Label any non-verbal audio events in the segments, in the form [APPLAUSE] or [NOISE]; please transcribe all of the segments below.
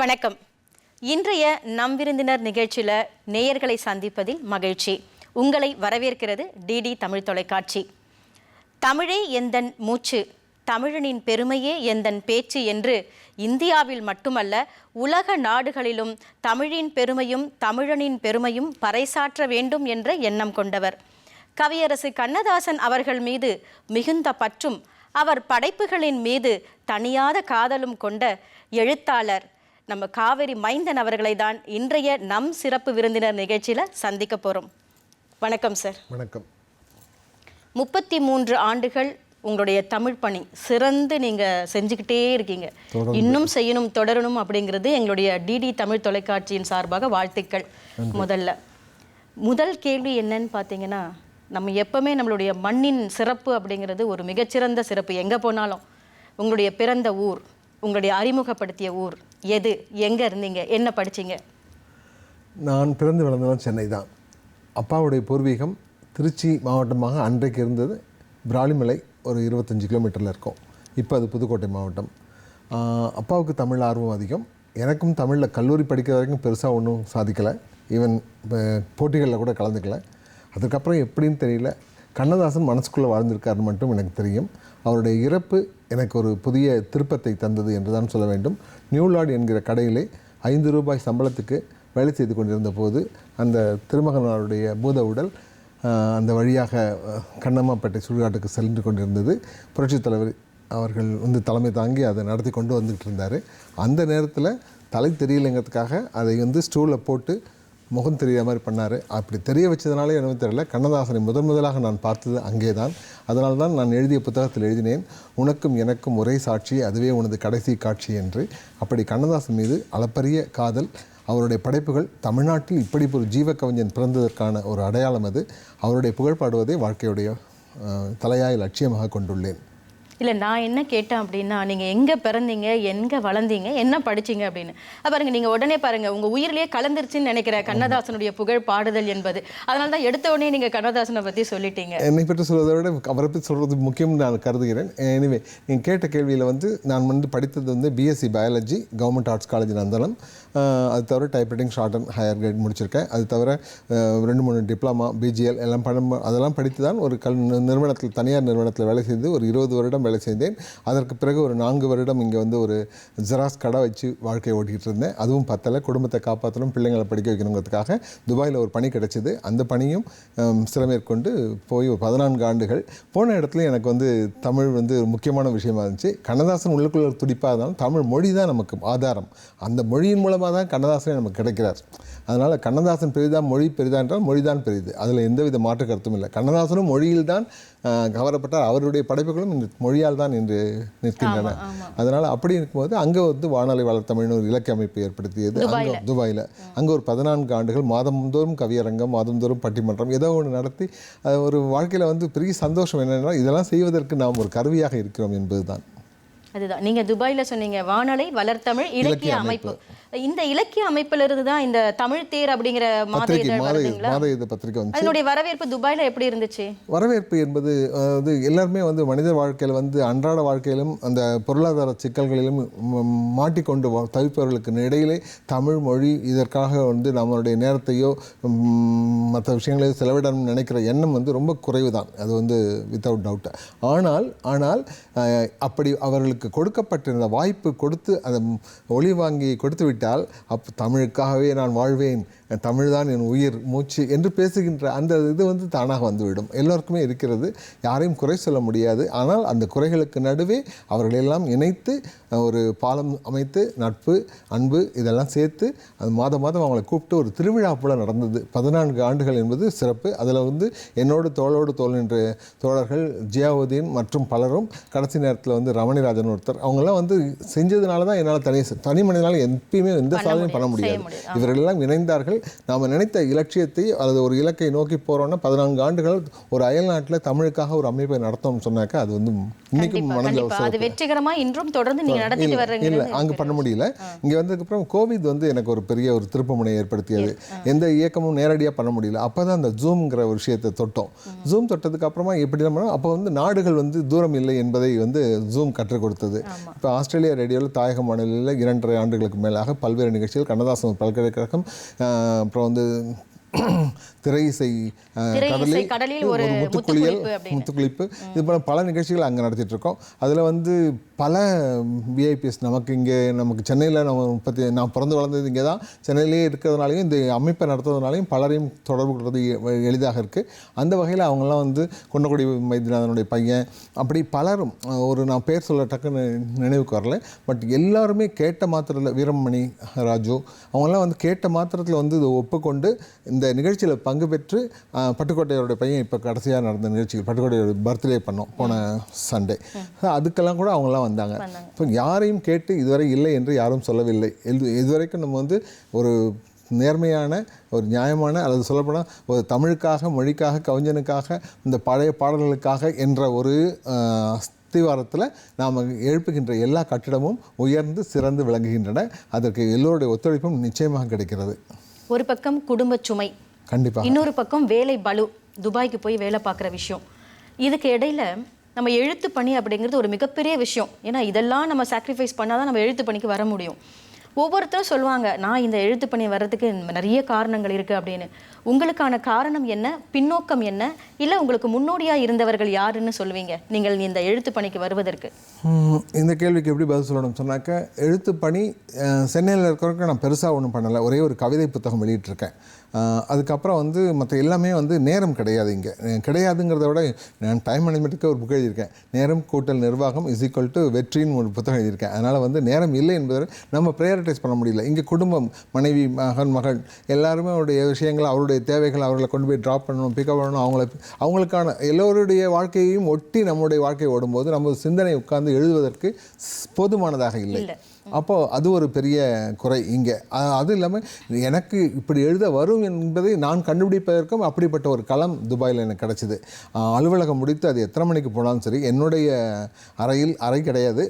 வணக்கம். இன்றைய நம் விருந்தினர் நிகழ்ச்சியில் நேயர்களை சந்திப்பதில் மகிழ்ச்சி. உங்களை வரவேற்கிறது டிடி தமிழ் தொலைக்காட்சி. தமிழே எந்தன் மூச்சு தமிழனின் பெருமையே எந்தன் பேச்சு என்று இந்தியாவில் மட்டுமல்ல உலக நாடுகளிலும் தமிழின் பெருமையும் தமிழனின் பெருமையும் பறைசாற்ற வேண்டும் என்ற எண்ணம் கொண்டவர். கவியரசு கண்ணதாசன் அவர்கள் மீது மிகுந்த பற்றும் அவர் படைப்புகளின் மீது தனியாத காதலும் கொண்ட எழுத்தாளர் நம்ம காவேரி மைந்தன் அவர்களை தான் இன்றைய நம் சிறப்பு விருந்தினர் நிகழ்ச்சியில் சந்திக்க போகிறோம் வணக்கம் சார். வணக்கம். முப்பத்தி மூன்று ஆண்டுகள் உங்களுடைய தமிழ் பணி சிறந்து நீங்க செஞ்சுக்கிட்டே இருக்கீங்க. இன்னும் செய்யணும் தொடரணும் அப்படிங்கிறது எங்களுடைய டிடி தமிழ் தொலைக்காட்சியின் சார்பாக வாழ்த்துக்கள் முதல்ல. முதல் கேள்வி என்னன்னு பார்த்தீங்கன்னா நம்ம எப்பவுமே நம்மளுடைய மண்ணின் சிறப்பு அப்படிங்கிறது ஒரு மிகச்சிறந்த சிறப்பு. எங்கே போனாலும். உங்களுடைய பிறந்த ஊர் உங்களுடைய அறிமுகப்படுத்திய ஊர் எது? எங்கே இருந்தீங்க? என்ன படிச்சீங்க? நான் பிறந்து வளர்ந்தவன் சென்னை தான். அப்பாவுடைய பூர்வீகம் திருச்சி மாவட்டமாக அன்றைக்கு இருந்தது பிராலிமலை ஒரு இருபத்தஞ்சி கிலோமீட்டரில் இருக்கும். இப்போ அது புதுக்கோட்டை மாவட்டம். அப்பாவுக்கு தமிழ் ஆர்வம் அதிகம். எனக்கும் தமிழில் கல்லூரி படிக்கிற வரைக்கும் பெருசாக ஒன்றும் சாதிக்கலை. ஈவன் போட்டிகளில் கூட கலந்துக்கல. அதுக்கப்புறம் எப்படின்னு தெரியல. கண்ணதாசன் மனசுக்குள்ளே வாழ்ந்திருக்காருன்னு மட்டும் எனக்கு தெரியும். அவருடைய இறப்பு எனக்கு ஒரு புதிய திருப்பத்தை தந்தது என்று தான் சொல்ல வேண்டும். நியூலார்ட் என்கிற கடையிலே ஐந்து ரூபாய் சம்பளத்துக்கு வேலை செய்து கொண்டிருந்த போது அந்த திருமகனாருடைய பூத உடல் அந்த வழியாக கண்ணம்மாப்பேட்டை சுடுகாட்டுக்கு சென்று கொண்டிருந்தது. புரட்சித் தலைவர் அவர்கள் வந்து தலைமை தாங்கி அதை நடத்தி கொண்டு வந்துக்கிட்டு இருந்தார். அந்த நேரத்தில் தலை தெரியலைங்கிறதுக்காக அதை வந்து ஸ்டூலில் போட்டு முகம் தெரியாத மாதிரி பண்ணார். அப்படி தெரிய வச்சதுனாலே எனக்கு தெரியல. கண்ணதாசனை முதன் முதலாக நான் பார்த்தது அங்கே தான் அதனால தான் நான் எழுதிய புத்தகத்தில் எழுதினேன் உனக்கும் எனக்கும் ஒரே சாட்சி அதுவே உனது கடைசி காட்சி என்று. அப்படி கண்ணதாசன் மீது அளப்பரிய காதல் அவருடைய படைப்புகள் தமிழ்நாட்டில் இப்படி ஒரு ஜீவ கவிஞன் பிறந்ததற்கான ஒரு அடையாளம் அது. அவருடைய புகழ்பாடுவதை வாழ்க்கையுடைய அஹ், தலையாய லட்சியமாக கொண்டுள்ளேன். இல்லை நான் என்ன கேட்டேன் அப்படின்னா நீங்கள் எங்கே பிறந்தீங்க எங்கே வளர்ந்தீங்க என்ன படிச்சீங்க அப்படின்னு. அப்ப பாருங்க நீங்கள் உடனே பாருங்க உங்கள் உயிரிலேயே கலந்துருச்சுன்னு நினைக்கிற கண்ணதாசனுடைய புகழ் பாடுதல் என்பது. அதனால தான் எடுத்த உடனே நீங்கள் கண்ணதாசனை பற்றி சொல்லிட்டீங்க. என்னை பற்றி சொல்வதை விட அவரை பற்றி சொல்கிறது முக்கியம்னு நான் கருதுகிறேன். எனிவே நீங்கள் கேட்ட கேள்வியில் வந்து நான் வந்து படித்தது வந்து BSc biology government arts college Nandanam. அது தவிர typewriting shorthand higher grade முடிச்சிருக்கேன். அது தவிர ரெண்டு மூணு டிப்ளமா பிஜிஎல் எல்லாம் படம் அதெல்லாம் படித்து தான் ஒரு கல் நிறுவனத்தில் தனியார் நிறுவனத்தில் வேலை செய்து ஒரு இருபது வருடம் வேலை செய்தேன். அதற்கு பிறகு ஒரு நான்கு வருடம் இங்கே வந்து ஒரு ஜெராக்ஸ் கடை வச்சு வாழ்க்கையை ஓட்டிகிட்டு இருந்தேன். அதுவும் பத்தலை குடும்பத்தை காப்பாற்றணும் பிள்ளைங்களை படிக்க வைக்கணுங்கிறதுக்காக துபாயில் ஒரு பணி கிடைச்சிது. அந்த பணியும் சில மேற்கொண்டு போய் ஒரு பதினான்கு ஆண்டுகள். போன இடத்துல எனக்கு வந்து தமிழ் வந்து ஒரு முக்கியமான விஷயமா இருந்துச்சு. கண்ணதாசன் உள்ளுக்குள்ள துடிப்பாக இருந்தாலும் தமிழ் மொழி தான் நமக்கு ஆதாரம். அந்த மொழியின் மூலம் மூலமாக தான் கண்ணதாசனே நமக்கு கிடைக்கிறார். அதனால் கண்ணதாசன் பெரிதா மொழி பெரிதா என்றால் மொழி தான் பெரிது. அதில் எந்தவித மாற்று கருத்தும் இல்லை. கண்ணதாசனும் மொழியில் தான் கவரப்பட்டார். அவருடைய படைப்புகளும் இந்த மொழியால் தான் இன்று நிற்கின்றன. அதனால் அப்படி இருக்கும்போது அங்கே வந்து வானொலி வளர்த்தமிழ்னு ஒரு இலக்கிய அமைப்பு ஏற்படுத்தியது. அங்கே துபாயில். அங்கே ஒரு பதினான்கு ஆண்டுகள் மாதந்தோறும் கவியரங்கம் மாதந்தோறும் பட்டிமன்றம் ஏதோ ஒன்று நடத்தி ஒரு வாழ்க்கையில் வந்து பெரிய சந்தோஷம் என்னென்னா இதெல்லாம் செய்வதற்கு நாம் ஒரு கருவியாக இருக்கிறோம் என்பதுதான். அதுதான். நீங்கள் துபாயில் சொன்னீங்க வானொலி வளர்த்தமிழ் இலக்கிய அமைப்பு. இந்த இலக்கிய அமைப்புல இருந்து தான் இந்த தமிழ் தேர் அப்படிங்கிற மாத இதழ் பத்திரிகை வந்து அதனுடைய வரவேற்பு துபாயில எப்படி இருந்துச்சு? வரவேற்பு என்பது அது எல்லாருமே வந்து மனித வாழ்க்கையில் வந்து அன்றாட வாழ்க்கையிலும் அந்த பொருளாதார சிக்கல்களிலும் மாட்டிக்கொண்டு தவிப்பவர்களுக்கு இடையிலே தமிழ் மொழி இதற்காக வந்து நம்மளுடைய நேரத்தையோ மற்ற விஷயங்களையோ செலவிடணும்னு நினைக்கிற எண்ணம் வந்து ரொம்ப குறைவு தான் அது வந்து வித்தவுட் டவுட் ஆனால் ஆனால் அப்படி அவர்களுக்கு கொடுக்கப்பட்டிருந்த வாய்ப்பு கொடுத்து அதை ஒளி வாங்கி கொடுத்து விட்டால் அப்போ தமிழுக்காகவே நான் வாழ்வேன் தமிழ் தான் என் உயிர் மூச்சு என்று பேசுகின்ற அந்த இது வந்து தானாக வந்துவிடும். எல்லோருக்குமே இருக்கிறது. யாரையும் குறை சொல்ல முடியாது. ஆனால் அந்த குறைகளுக்கு நடுவே அவர்களெல்லாம் இணைத்து ஒரு பாலம் அமைத்து நட்பு அன்பு இதெல்லாம் சேர்த்து அது மாதம் மாதம் அவங்களை கூப்பிட்டு ஒரு திருவிழா போல நடந்தது. பதினான்கு ஆண்டுகள் என்பது சிறப்பு. அதில் வந்து என்னோடு தோளோடு தோள் என்ற தோழர்கள் ஜியாவுதீன் மற்றும் பலரும் கடைசி நேரத்தில் வந்து ரமணிராஜன் ஒருத்தர். அவங்கெல்லாம் வந்து செஞ்சதுனால தான் என்னால் தனி தனி மனிதனால் எப்பயுமே எந்த சாதனையும் பண்ண முடியாது. இவர்களெல்லாம் இணைந்தார்கள். நாம் நினைத்த இலட்சியத்தை அல்லது ஒரு இலக்கை நோக்கி போகிறோன்னா பதினான்கு ஆண்டுகள் ஒரு அயல் நாட்டில் தமிழுக்காக ஒரு அமைப்பை நடத்தோம்னு சொன்னாக்கா அது வந்து இன்னைக்கும் மனதில் அது வெற்றிகரமா இன்றும் தொடர்ந்து நீங்க நடத்திட்டு இல்லை அங்கே பண்ண முடியல. இங்கே வந்ததுக்கப்புறம் கோவிட் வந்து எனக்கு ஒரு பெரிய ஒரு திருப்பமுனை ஏற்படுத்தியது. எந்த இயக்கமும் நேரடியாக பண்ண முடியல. அப்போ தான் அந்த ஜூம்ங்கிற ஒரு விஷயத்தை தொட்டோம். ஜூம் தொட்டதுக்கு அப்புறமா எப்படி நம்ம அப்போ வந்து நாடுகள் வந்து தூரம் இல்லை என்பதை வந்து ஜூம் கற்றுக் கொடுத்தது. இப்போ ஆஸ்திரேலியா ரேடியோவில் தாயக மாநிலத்தில் இரண்டரை ஆண்டுகளுக்கு மேலாக பல்வேறு நிகழ்ச்சிகள் கண்ணதாசன் பல்கலைக்கழகம் அப்புறம் வந்து [CLEARS THROAT] திரை இசை கடலில் கடலில் ஒரு முத்துக்குளியல் முத்துக்குளிப்பு இது போல பல நிகழ்ச்சிகள் அங்கே நடத்திட்டு இருக்கோம். அதில் வந்து பல விஐபிஎஸ் நமக்கு இங்கே நமக்கு சென்னையில் நம்ம முப்பத்தி நான் பிறந்து வளர்ந்தது இங்கே தான் சென்னையிலேயே இருக்கிறதுனாலையும் இந்த அமைப்பை நடத்துறதுனாலையும் பலரையும் தொடர்பு கொள்வது எளிதாக இருக்குது அந்த வகையில் அவங்கெல்லாம் வந்து கொண்டக்குடி மைத்யநாதனுடைய பையன் அப்படி பலரும் ஒரு நான் பேர் சொல்ல டக்குன்னு நினைவுக்கு வரல. பட் எல்லாருமே கேட்ட மாத்திரத்தில் வீரமணி ராஜு அவங்கெல்லாம் வந்து கேட்ட மாத்திரத்தில் வந்து இதை ஒப்புக்கொண்டு இந்த நிகழ்ச்சியில் பங்கு பெற்று பட்டுக்கோட்டையோட பையன் இப்போ கடைசியாக நடந்த நிகழ்ச்சிகள் பட்டுக்கோட்டையோட பர்த்டே பண்ணோம் போன சண்டே அதுக்கெல்லாம் கூட அவங்கெல்லாம் வந்தாங்க. இப்போ யாரையும் கேட்டு இதுவரை இல்லை என்று யாரும் சொல்லவில்லை. இது இதுவரைக்கும் நம்ம வந்து ஒரு நேர்மையான ஒரு நியாயமான அல்லது சொல்லப்போனால் ஒரு தமிழுக்காக மொழிக்காக கவிஞனுக்காக இந்த பழைய பாடல்களுக்காக என்ற ஒரு அஸ்திவாரத்தில் நாம் எழுப்புகின்ற எல்லா கட்டிடமும் உயர்ந்து சிறந்து விளங்குகின்றன. அதற்கு எல்லோருடைய ஒத்துழைப்பும் நிச்சயமாக கிடைக்கிறது. ஒரு பக்கம் குடும்ப சுமை கண்டிப்பாக இன்னொரு பக்கம் வேலை பளு துபாய்க்கு போய் வேலை பார்க்குற விஷயம். இதுக்கு இடையில நம்ம எழுத்து பணி அப்படிங்கிறது ஒரு மிகப்பெரிய விஷயம். ஏன்னா இதெல்லாம் நம்ம சாக்ரிஃபைஸ் பண்ணாதான் நம்ம எழுத்து பணிக்கு வர முடியும். ஒவ்வொருத்தரும் சொல்லுவாங்க நான் இந்த எழுத்து பணி வர்றதுக்கு நிறைய காரணங்கள் இருக்குது அப்படின்னு. உங்களுக்கான காரணம் என்ன? பின்னோக்கம் என்ன? இல்லை உங்களுக்கு முன்னோடியாக இருந்தவர்கள் யாருன்னு சொல்லுவீங்க? நீங்கள் இந்த எழுத்து பணிக்கு வருவதற்கு. இந்த கேள்விக்கு எப்படி பதில் சொல்லணும் சொன்னாக்க எழுத்து பணி சென்னையில் இருக்கிறவங்க நான் பெருசாக ஒன்றும் பண்ணலை. ஒரே ஒரு கவிதை புத்தகம் வெளியிட்டிருக்கேன். அதுக்கப்புறம் வந்து மற்ற எல்லாமே வந்து நேரம் கிடையாது இங்கே. கிடையாதுங்கிறத விட நான் டைம் மேனேஜ்மெண்ட்டுக்கு ஒரு புக் எழுதியிருக்கேன். நேரம் கூட்டல் நிர்வாகம் இஸ் ஈக்குவல் டு வெற்றின்னு ஒரு புத்தகம் எழுதியிருக்கேன். அதனால் வந்து நேரம் இல்லை என்பதை நம்ம ப்ரையாரிட்டைஸ் பண்ண முடியல. இங்கே குடும்பம் மனைவி மகன் மகள் எல்லாருமே அவருடைய விஷயங்கள் அவருடைய தேவைகள் அவர்களை கொண்டு போய் ட்ராப் பண்ணணும் பிக்கப் பண்ணணும். அவங்கள அவங்களுக்கான எல்லோருடைய வாழ்க்கையையும் ஒட்டி நம்முடைய வாழ்க்கை ஓடும்போது நம்ம சிந்தனை உட்கார்ந்து எழுதுவதற்கு ஸ்- போதுமானதாக இல்லை. அப்போது அது ஒரு பெரிய குறை இங்கே. அது இல்லாமல் எனக்கு இப்படி எழுத வரும் என்பதை நான் கண்டுபிடிப்பதற்கும் அப்படிப்பட்ட ஒரு களம் துபாயில் எனக்கு கிடச்சிது. அலுவலகம் முடித்து அது எத்தனை மணிக்கு போனாலும் சரி என்னுடைய அறையில் அறை கிடையாது.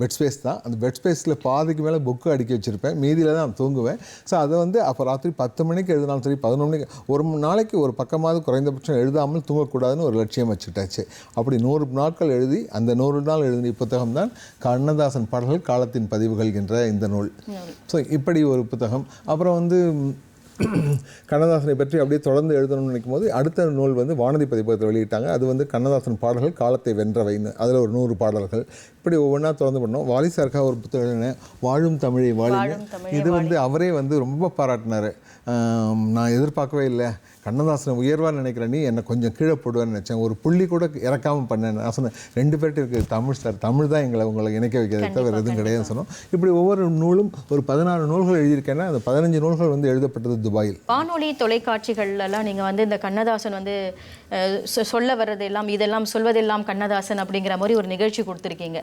பெட் ஸ்பேஸ் தான். அந்த பெட் ஸ்பேஸில் பாதிக்கு மேலே புக்கு அடுக்கி வச்சுருப்பேன். மீதியில் தான் தூங்குவேன். ஸோ அதை வந்து அப்போ ராத்திரி பத்து மணிக்கு எழுதினாலும் சரி பதினொன்று மணிக்கு ஒரு நாளைக்கு ஒரு பக்கமாவது குறைந்தபட்சம் எழுதாமல் தூங்கக்கூடாதுன்னு ஒரு லட்சியம் வச்சுட்டாச்சு. அப்படி நூறு நாட்கள் எழுதி அந்த நூறு நாள் எழுதிய புத்தகம் தான் கண்ணதாசன் பாடல்கள் காலத்தின் பதிவு என்ற இந்த நூல். ஸோ இப்படி ஒரு புத்தகம். அப்புறம் வந்து கண்ணதாசனை பற்றி அப்படியே தொடர்ந்து எழுதணும்னு நினைக்கும் போது அடுத்த நூல் வந்து வானதி பதிப்பகத்தில் வெளியிட்டாங்க. அது வந்து கண்ணதாசன் பாடல்கள் காலத்தை வென்றவைன்னு. அதில் ஒரு நூறு பாடல்கள். இப்படி ஒவ்வொன்றா தொடர்ந்து பண்ணோம். வாலி சாருக்காக ஒரு புத்தகம் வாழும் தமிழை தமிழே இது வந்து அவரே வந்து ரொம்ப பாராட்டினார். நான் எதிர்பார்க்கவே இல்லை. கண்ணதாசனை உயர்வாக நினைக்கிற நீ என்னை கொஞ்சம் கீழே போடுவேன்னு நினச்சேன். ஒரு புள்ளி கூட இறக்காமல் பண்ணேன். நான் சொன்னேன் ரெண்டு பேர்ட்டு இருக்குது தமிழ் சார் தமிழ் தான் எங்களை உங்களை இணைக்க வைக்கிறதை தவிர எதுவும் கிடையாதுன்னு சொன்னோம். இப்படி ஒவ்வொரு நூலும் ஒரு பதினாறு நூல்கள் எழுதியிருக்கேன்னா அந்த பதினஞ்சு நூல்கள் வந்து எழுதப்பட்டது துபாயில். வானொலி தொலைக்காட்சிகள்லாம் நீங்கள் வந்து இந்த கண்ணதாசன் வந்து சொல்ல வர்றது எல்லாம் இதெல்லாம் சொல்வதெல்லாம் கண்ணதாசன் அப்படிங்கிற மாதிரி ஒரு நிகழ்ச்சி கொடுத்துருக்கீங்க.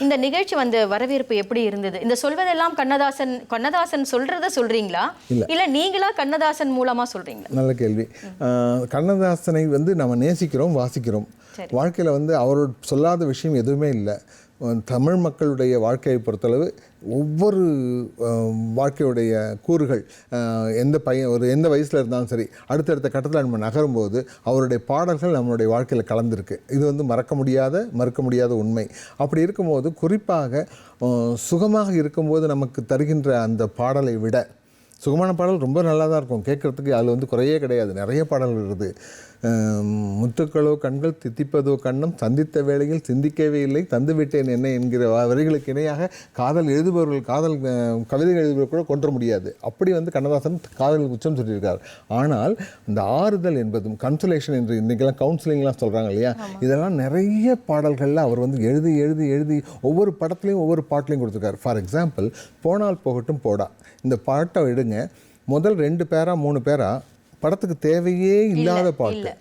இந்த நிகழ்ச்சி வந்து வரவேற்பு எப்படி இருந்தது? இந்த சொல்வதெல்லாம் கண்ணதாசன் கண்ணதாசன் சொல்றத சொல்றீங்களா? இல்ல. நீங்களா கண்ணதாசன் மூலமா சொல்றீங்களா? நல்ல கேள்வி. கண்ணதாசனை வந்து நம்ம நேசிக்கிறோம் வாசிக்கிறோம். வாழ்க்கையில் வந்து அவரோட சொல்லாத விஷயம் எதுவுமே இல்லை. தமிழ் மக்களுடைய வாழ்க்கையை பொறுத்தளவு ஒவ்வொரு வாழ்க்கையுடைய கூறுகள் எந்த பையன் ஒரு எந்த வயசில் இருந்தாலும் சரி அடுத்தடுத்த கட்டத்தில் நம்ம நகரும்போது அவருடைய பாடல்கள் நம்மளுடைய வாழ்க்கையில் கலந்துருக்கு. இது வந்து மறக்க முடியாத மறுக்க முடியாத உண்மை. அப்படி இருக்கும்போது குறிப்பாக சுகமாக இருக்கும்போது நமக்கு தருகின்ற அந்த பாடலை விட சுகமான பாடல் ரொம்ப நல்லா தான் இருக்கும். கேட்குறதுக்கு அதில் வந்து குறையே கிடையாது. நிறைய பாடல்கள் இருக்குது. முத்துக்களோ கண்கள் தித்திப்பதோ கண்ணம் சந்தித்த வேளையில் சிந்திக்கவே இல்லை தந்துவிட்டேன் என்ன என்கிற வரிகளுக்கு இணையாக காதல் எழுதுபவர்கள் காதல் கவிதைகள் எழுதுபவர் கூட கொன்ற முடியாது. அப்படி வந்து கண்ணதாசன் காதல் உச்சம் சொல்லியிருக்கார். ஆனால் இந்த ஆறுதல் என்பதும் கன்சுலேஷன் என்று இன்றைக்கெல்லாம் கவுன்சிலிங்லாம் சொல்கிறாங்க இல்லையா? இதெல்லாம் நிறைய பாடல்களில் அவர் வந்து எழுதி எழுதி எழுதி ஒவ்வொரு படத்துலையும் ஒவ்வொரு பாட்டுலையும் கொடுத்துருக்காரு. ஃபார் எக்ஸாம்பிள் போனால் போகட்டும் போடா. இந்த பாட்டை எடுங்க முதல் ரெண்டு பேரா மூணு பேரா படத்துக்கு தேவையே இல்லாத பாட்டு.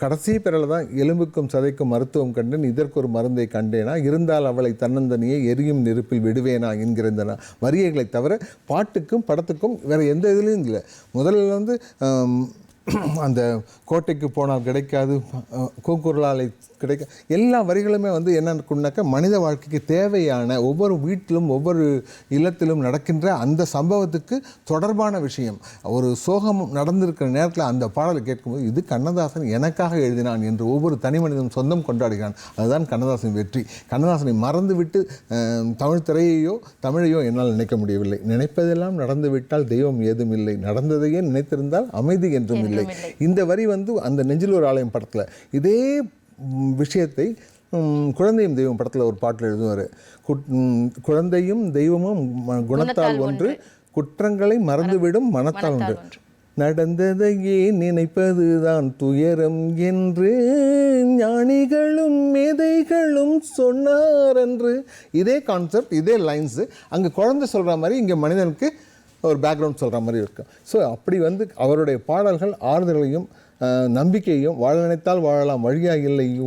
கடைசி பிறல தான் எலும்புக்கும் சதைக்கும் மருத்துவம் கண்டேன் இதற்கு ஒரு மருந்தை கண்டேனா? இருந்தால் அவளை தன்னந்தனியே எரியும் நெருப்பில் விடுவேனா? என்கிற இந்த தவிர பாட்டுக்கும் படத்துக்கும் வேறு எந்த இதுலேயும் இல்லை. முதல்ல வந்து அந்த கோட்டைக்கு போனால் கிடைக்காது. கூக்குரலாலை கிடைக்க எல்லா வரிகளுமே வந்து என்னன்னாக்கா மனித வாழ்க்கைக்கு தேவையான ஒவ்வொரு வீட்டிலும் ஒவ்வொரு இல்லத்திலும் நடக்கின்ற அந்த சம்பவத்துக்கு தொடர்பான விஷயம். ஒரு சோகம் நடந்திருக்கிற நேரத்தில் அந்த பாடலை கேட்கும்போது இது கண்ணதாசன் எனக்காக எழுதினான் என்று ஒவ்வொரு தனி மனிதனும் சொந்தம் கொண்டாடுகிறான். அதுதான் கண்ணதாசன் வெற்றி. கண்ணதாசனை மறந்துவிட்டு தமிழ் திரையையோ தமிழையோ என்னால் நினைக்க முடியவில்லை. நினைப்பதெல்லாம் நடந்து விட்டால் தெய்வம் ஏதும் இல்லை. நடந்ததையே நினைத்திருந்தால் அமைதி என்றும் இல்லை. இந்த வரி வந்து அந்த நெஞ்சில் ஒரு ஆலயம் படத்தில். இதே விஷயத்தை குழந்தையும் தெய்வம் படத்தில் ஒரு பாட்டில் எழுதுவார். குழந்தையும் தெய்வமும் குணத்தால் ஒன்று குற்றங்களை மறந்துவிடும் மனத்தால் ஒன்று. நடந்ததையே நினைப்பதுதான் துயரம் என்று ஞானிகளும் மேதைகளும் சொன்னார் என்று இதே கான்செப்ட் இதே லைன்ஸு அங்கே குழந்தை சொல்கிற மாதிரி இங்கே மனிதனுக்கு ஒரு பேக்ரவுண்ட் சொல்கிற மாதிரி இருக்கும். ஸோ அப்படி வந்து அவருடைய பாடல்கள் ஆறுதலையும் நம்பிக்கையும் வாழ நினைத்தால் வாழலாம். வழியாக இல்லை.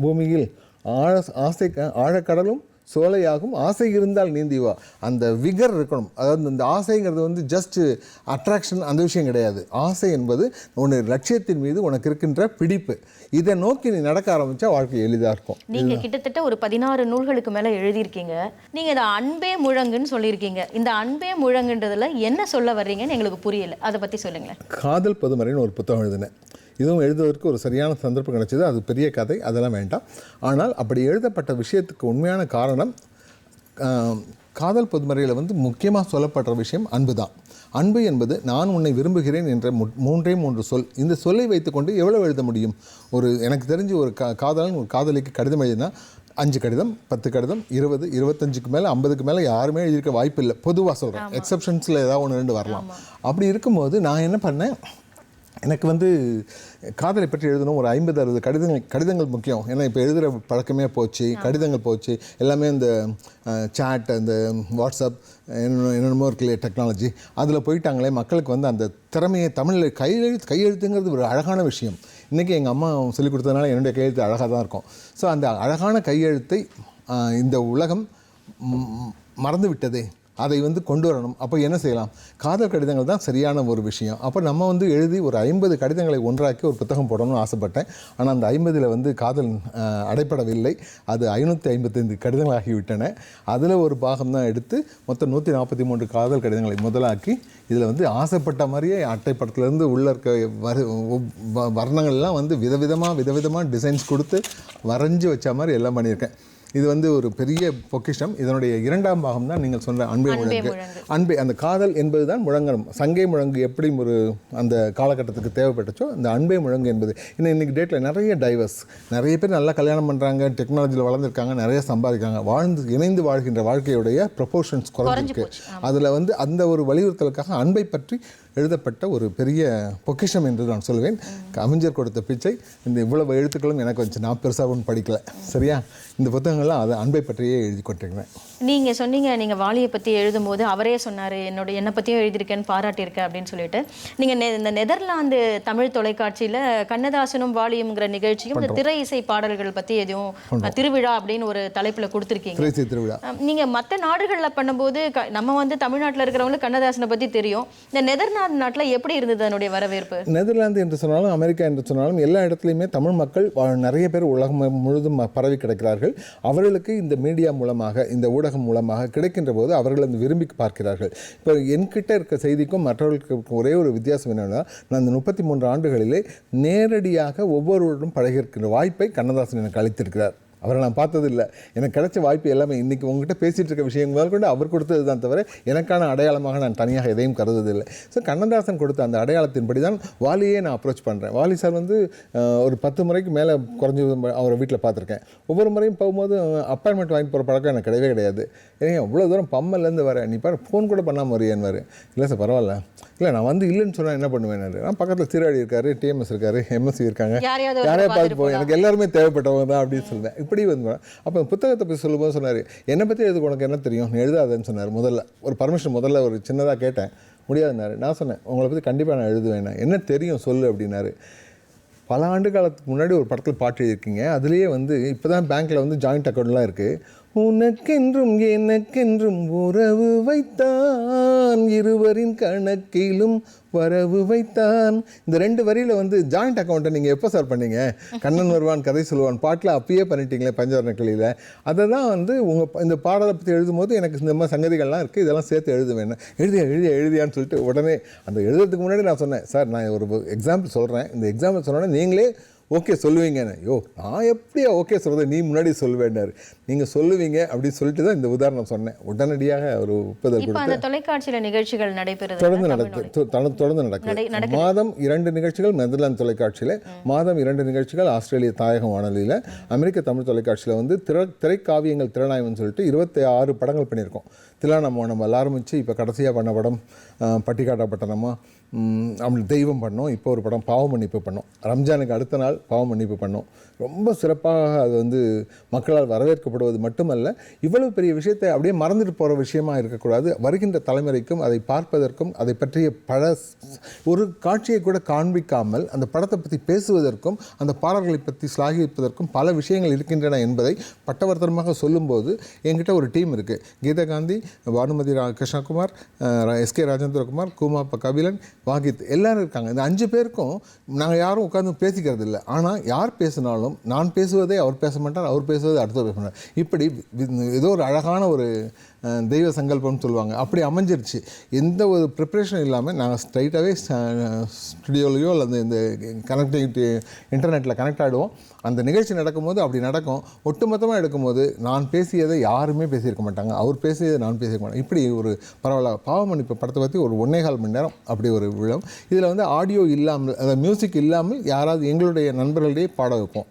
பூமியில் ஆழ ஆசை ஆழக்கடலும் சோலையாகும் ஆசை இருந்தால் நீந்தி வா. அந்த விகர் இருக்கணும். அதாவது இந்த ஆசைங்கிறது வந்து ஜஸ்ட் அட்ராக்ஷன் அந்த விஷயம் கிடையாது. ஆசை என்பது உன்னுடைய லட்சியத்தின் மீது உனக்கு இருக்கின்ற பிடிப்பு. இதை நோக்கி நீ நடக்க ஆரம்பித்தா வாழ்க்கை எளிதாக இருக்கும். நீங்க கிட்டத்தட்ட ஒரு பதினாறு நூல்களுக்கு மேல எழுதியிருக்கீங்க. நீங்க இந்த அன்பே முழங்குன்னு சொல்லியிருக்கீங்க. இந்த அன்பே முழங்குன்றதுல என்ன சொல்ல வர்றீங்கன்னு எங்களுக்கு புரியல. அதை பத்தி சொல்லுங்களேன். காதல் பொதுமறைன்னு ஒரு புத்தகம் எழுதினேன். இதுவும் எழுதுவதற்கு ஒரு சரியான சந்தர்ப்பம் கிடைச்சது. அது பெரிய கதை அதெல்லாம் வேண்டாம். ஆனால் அப்படி எழுதப்பட்ட விஷயத்துக்கு உண்மையான காரணம் காதல் பொதுமறையில் வந்து முக்கியமாக சொல்லப்படுற விஷயம் அன்பு தான் அன்பு என்பது நான் உன்னை விரும்புகிறேன் என்ற மூன்றே மூன்று சொல். இந்த சொல்லை வைத்துக்கொண்டு எவ்வளவு எழுத முடியும்? ஒரு எனக்கு தெரிஞ்சு ஒரு கா காதலன் ஒரு காதலிக்கு கடிதம் எழுதினா அஞ்சு கடிதம் பத்து கடிதம் இருபது இருபத்தஞ்சுக்கு மேலே ஐம்பதுக்கு மேலே யாருமே எழுதியிருக்க வாய்ப்பு இல்லை பொதுவாக சொல்கிறேன் எக்ஸப்ஷன்ஸில் ஏதாவது ஒன்று ரெண்டு வரலாம். அப்படி இருக்கும்போது நான் என்ன பண்ணேன்? எனக்கு வந்து காதலை பற்றி எழுதணும் ஒரு ஐம்பது அறுபது கடிதங்கள் கடிதங்கள் முக்கியம். ஏன்னா இப்போ எழுதுகிற பழக்கமே போச்சு கடிதங்கள் போச்சு. எல்லாமே இந்த சாட் அந்த வாட்ஸ்அப் என்ன என்னென்னமோ இருக்கு இல்லையா டெக்னாலஜி அதில் போயிட்டாங்களே மக்களுக்கு வந்து அந்த திறமையை தமிழில் கையெழுத்து கையெழுத்துங்கிறது ஒரு அழகான விஷயம். இன்றைக்கி எங்கள் அம்மா சொல்லிக் கொடுத்ததுனால என்னுடைய கையெழுத்து அழகாக தான் இருக்கும். ஸோ அந்த அழகான கையெழுத்தை இந்த உலகம் மறந்து விட்டதே அதை வந்து கொண்டு வரணும். அப்போ என்ன செய்யலாம்? காதல் கடிதங்கள் தான் சரியான ஒரு விஷயம். அப்போ நம்ம வந்து எழுதி ஒரு ஐம்பது கடிதங்களை ஒன்றாக்கி ஒரு புத்தகம் போடணும்னு ஆசைப்பட்டேன். ஆனால் அந்த ஐம்பதில் வந்து காதல் அடைப்படவில்லை. அது ஐநூற்றி ஐம்பத்தைந்து கடிதங்கள் ஆகிவிட்டன அதில் ஒரு பாகம் தான் எடுத்து மொத்தம் நூற்றி நாற்பத்தி மூன்று காதல் கடிதங்களை முதலாக்கி இதில் வந்து ஆசைப்பட்ட மாதிரியே அட்டைப்படத்துலேருந்து உள்ளே இருக்க வரு வ- வர்ணங்கள்லாம் வந்து விதவிதமாக விதவிதமாக டிசைன்ஸ் கொடுத்து வரைஞ்சி வச்ச மாதிரி எல்லாம் பண்ணியிருக்கேன். இது வந்து ஒரு பெரிய பொக்கிஷம். இதனுடைய இரண்டாம் பாகம் தான் நீங்கள் சொன்ன அன்பே முழங்கு. அன்பே அந்த காதல் என்பது தான் முழங்கணும். சங்கை முழங்கு எப்படி ஒரு அந்த காலகட்டத்துக்கு தேவைப்பட்டுச்சோ அந்த அன்பே முழங்கு என்பது. இன்னும் இன்னைக்கு டேட்டில் நிறைய டைவர்ஸ் நிறைய பேர் நல்லா கல்யாணம் பண்ணுறாங்க டெக்னாலஜியில் வளர்ந்துருக்காங்க நிறைய சம்பாதிக்கிறாங்க. வாழ்ந்து இணைந்து வாழ்கின்ற வாழ்க்கையுடைய ப்ரொபோர்ஷன்ஸ் குறைஞ்சிருக்கு. அதில் வந்து அந்த ஒரு வலியுறுத்தலுக்காக அன்பை பற்றி எழுதப்பட்ட ஒரு பெரிய பொக்கிஷம் என்று நான் சொல்வேன். கவிஞர் கொடுத்த பிச்சை. இந்த இவ்வளவு எழுத்துக்களும் எனக்கு வந்துச்சு. நான் பெருசாக ஒன்றும் படிக்கல. சரியா? இந்த புத்தகங்கள்லாம் அதை அன்பை பற்றியே எழுதி கொண்டிருக்கிறேன். நீங்க சொன்னீங்க நீங்க வாலியை பத்தி எழுதும்போது அவரே சொன்னாரு என்னோட என்னை பத்தியும் எழுதியிருக்கேன்னு பாராட்டியிருக்கேன் அப்படின்னு சொல்லிட்டு. நீங்க நெ- இந்த நெதர்லாந்து தமிழ் தொலைக்காட்சியில கண்ணதாசனும் வாலியும்ங்கிற நிகழ்ச்சியும் இந்த திரை இசை பாடல்கள் பத்தி எதுவும் திருவிழா அப்படின்னு ஒரு தலைப்புல கொடுத்துருக்கீங்க. திருவிழா. அஹ் நீங்க மத்த நாடுகள்ல பண்ணும்போது நம்ம வந்து தமிழ்நாட்டுல இருக்கிறவங்களுக்கு கண்ணதாசனை பத்தி தெரியும். இந்த நெதர்லாந்து நாட்டில் எப்படி இருந்தது அதனுடைய வரவேற்பு? நெதர்லாந்து என்று சொன்னாலும் அமெரிக்கா என்று சொன்னாலும் எல்லா இடத்துலையுமே தமிழ் மக்கள் நிறைய பேர் உலகம் முழுதும் பரவி கிடக்கிறார்கள். அவர்களுக்கு இந்த மீடியா மூலமாக இந்த ஊடகம் மூலமாக கிடைக்கின்ற போது அவர்கள் அந்த விரும்பி பார்க்கிறார்கள். இப்போ என்கிட்ட இருக்க செய்திக்கும் மற்றவர்களுக்கு ஒரே ஒரு வித்தியாசம் என்னென்னா நான் இந்த முப்பத்தி மூன்று ஆண்டுகளிலே நேரடியாக ஒவ்வொருவருடன் பழகியிருக்கிற வாய்ப்பை கண்ணதாசன் எனக்கு அளித்திருக்கிறார். அவரை நான் பார்த்ததில்லை. எனக்கு கிடைச்ச வாய்ப்பு எல்லாமே இன்றைக்கி உங்ககிட்ட பேசிகிட்டு இருக்க முதல் கொண்டு அவர் கொடுத்தது தான் தவிர எனக்கான அடையாளமாக நான் தனியாக எதையும் கருதுவதில்லை ஸோ கண்ணதாசன் கொடுத்த அந்த அடையாளத்தின்படி தான் வாலியே நான் அப்ரோச் பண்ணுறேன் வாலி சார் வந்து ஒரு பத்து முறைக்கு மேலே குறைஞ்ச அவரை வீட்டில் பார்த்துருக்கேன். ஒவ்வொரு முறையும் போகும்போது அப்பாயின்மெண்ட் வாங்கி போகிற பழக்கம் எனக்கு கிடையவே கிடையாது. ஏங்க இவ்வளோ தூரம் பம்மல்லேருந்து வரேன் நீ பாரு ஃபோன் கூட பண்ணாமல் வரையன்வார் இல்லை சார் பரவாயில்ல. இல்லை நான் வந்து இல்லைன்னு சொன்னால் என்ன பண்ணுவேன் நான்? பக்கத்தில் சீராடி இருக்காரு டிஎம்எஸ் இருக்காரு எம்எஸ்சி இருக்காங்க. யாரையாவது பார்த்து போய் எனக்கு எல்லாருமே தேவைப்பட்டவங்க தான் அப்படின்னு சொல்லுவேன். இப்படி வந்து அப்போ புத்தகத்தை பற்றி சொல்லும்போது சொன்னார் என்னை பற்றி எழுது உனக்கு என்ன தெரியும்? எழுதாதேன்னு சொன்னார் முதல்ல. ஒரு பர்மிஷன் முதல்ல ஒரு சின்னதாக கேட்டேன். முடியாதுனாரு நான் சொன்னேன் உங்களை பற்றி கண்டிப்பாக நான் எழுதுவேன் என்ன தெரியும் சொல்லு அப்படின்னாரு. பல ஆண்டு காலத்துக்கு முன்னாடி ஒரு படத்தில் பாட்டு எழுதியிருக்கீங்க. அதுலேயே வந்து இப்போ தான் பேங்க்கில் வந்து ஜாயிண்ட் அக்கௌண்ட்லாம் இருக்குது உனக்கென்றும் எனக்கென்றும் உறவு வைத்தான். இருவரின் கணக்கிலும் வரவு வைத்தான். இந்த ரெண்டு வரியில் வந்து ஜாயிண்ட் அக்கௌண்ட்டை நீங்கள் எப்போ சார் பண்ணீங்க? கண்ணன் வருவான் கதை சொல்லுவான். பாட்டில் அப்பயே பண்ணிட்டீங்களே பஞ்சவரண கிளியில். அதை தான் வந்து உங்கள் இந்த பாடலை பற்றி எழுதும்போது எனக்கு இந்த மாதிரி சங்கதிகள்லாம் இருக்குது இதெல்லாம் சேர்த்து எழுதுவேன். எழுதியா எழுதியா எழுதியான்னு சொல்லிட்டு உடனே அந்த எழுதுறதுக்கு முன்னாடி நான் சொன்னேன் சார் நான் ஒரு எக்ஸாம்பிள் சொல்கிறேன் இந்த எக்ஸாம்பிள் சொன்னோன்னே நீங்களே ஓகே சொல்லுவீங்கன்னு. யோ நான் எப்படியா ஓகே சொல்கிறது நீ முன்னாடி சொல்லுவேண்டாரு நீங்கள் சொல்லுவீங்க அப்படின்னு சொல்லிட்டு தான் இந்த உதாரணம் சொன்னேன். உடனடியாக ஒரு ஒப்புதல் கொடுத்து தொலைக்காட்சியில நிகழ்ச்சிகள் நடைபெறுது தொடர்ந்து நடக்கு தொடர்ந்து நடக்குது. மாதம் இரண்டு நிகழ்ச்சிகள் நெதர்லாந்து தொலைக்காட்சியில் மாதம் இரண்டு நிகழ்ச்சிகள் ஆஸ்திரேலிய தாயகம் வானொலியில் அமெரிக்க தமிழ் தொலைக்காட்சியில் வந்து திரை திரைக்காவியங்கள் திறனாய்வுன்னு சொல்லிட்டு இருபத்தி ஆறு படங்கள் பண்ணியிருக்கோம். தில்லானம்மா நம்ம ஆரம்பித்து இப்போ கடைசியாக பண்ண படம் அஹ், பட்டிக்காட்டா பட்டணமா அவங்களுக்கு தெய்வம் பண்ணோம். இப்போ ஒரு படம் பாவ மன்னிப்பு பண்ணோம். ரம்ஜானுக்கு அடுத்த நாள் பாவ மன்னிப்பு பண்ணோம். ரொம்ப சிறப்பாக அது வந்து மக்களால் வரவேற்கப்படுவது மட்டுமல்ல இவ்வளவு பெரிய விஷயத்தை அப்படியே மறந்துட்டு போகிற விஷயமா இருக்கக்கூடாது. வருகின்ற தலைமுறைக்கும் அதை பார்ப்பதற்கும் அதை பற்றிய பல ஒரு காட்சியை கூட காண்பிக்காமல் அந்த படத்தை பற்றி பேசுவதற்கும் அந்த பாடல்களை பற்றி சிலாகிப்பதற்கும் பல விஷயங்கள் இருக்கின்றன என்பதை பட்டவர்த்தனமாக சொல்லும்போது என்கிட்ட ஒரு டீம் இருக்குது கீதா காந்தி பானுமதி ரா கிருஷ்ணகுமார் எஸ்கே ராஜேந்திரகுமார் கூமாப்ப கபிலன் வாகித் எல்லோரும் இருக்காங்க. இந்த அஞ்சு பேருக்கும் நாங்கள் யாரும் உட்காந்து பேசிக்கிறது இல்லை ஆனால் யார் பேசினாலும் நான் பேசுவதே அவர் பேச மாட்டார் அவர் பேசுவதை அடுத்தவர் பேச மாட்டார். இப்படி ஏதோ ஒரு அழகான ஒரு தெய்வ சங்கல்பம்னு சொல்லுவாங்க. அப்படி அமைஞ்சிருச்சு. எந்த ஒரு ப்ரிப்ரேஷன் இல்லாமல் நாங்கள் ஸ்ட்ரைட்டாகவே ஸ்டுடியோலையோ அல்லது இந்த கனெக்டிவிட்டி இன்டர்நெட்டில் கனெக்ட் ஆகிடுவோம் அந்த நிகழ்ச்சி நடக்கும்போது அப்படி நடக்கும். ஒட்டுமொத்தமாக எடுக்கும்போது நான் பேசியதை யாருமே பேசியிருக்க மாட்டாங்க. அவர் பேசியதை நான் பேசியிருக்க மாட்டேன். இப்படி ஒரு பரவாயில்ல பாவமன்னிப்பு படத்தை பற்றி ஒரு ஒன்றே கால் மணி நேரம் அப்படி ஒரு விழம். இதில் வந்து ஆடியோ இல்லாமல் அதாவது மியூசிக் இல்லாமல் யாராவது எங்களுடைய நண்பர்களிடையே பாட வைப்போம்.